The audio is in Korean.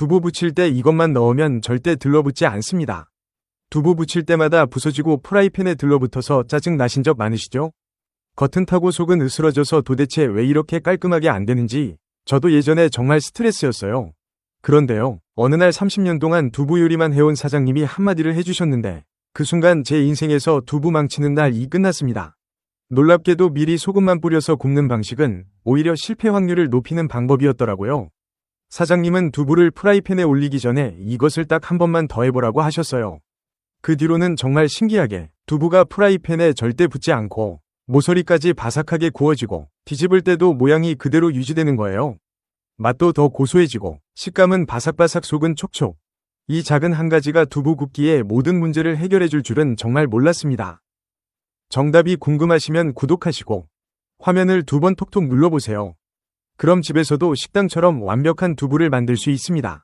두부 부칠 때 이것만 넣으면 절대 들러붙지 않습니다. 두부 부칠 때마다 부서지고 프라이팬에 들러붙어서 짜증 나신 적 많으시죠? 겉은 타고 속은 으스러져서 도대체 왜 이렇게 깔끔하게 안 되는지 저도 예전에 정말 스트레스였어요. 그런데요, 어느 날 30년 동안 두부 요리만 해온 사장님이 한마디를 해주셨는데 그 순간 제 인생에서 두부 망치는 날이 끝났습니다. 놀랍게도 미리 소금만 뿌려서 굽는 방식은 오히려 실패 확률을 높이는 방법이었더라고요. 사장님은 두부를 프라이팬에 올리기 전에 이것을 딱 한 번만 더 해보라고 하셨어요. 그 뒤로는 정말 신기하게 두부가 프라이팬에 절대 붙지 않고 모서리까지 바삭하게 구워지고 뒤집을 때도 모양이 그대로 유지되는 거예요. 맛도 더 고소해지고 식감은 바삭바삭 속은 촉촉. 이 작은 한 가지가 두부 굽기의 모든 문제를 해결해 줄 줄은 정말 몰랐습니다. 정답이 궁금하시면 구독하시고 화면을 두 번 톡톡 눌러보세요. 그럼 집에서도 식당처럼 완벽한 두부를 만들 수 있습니다.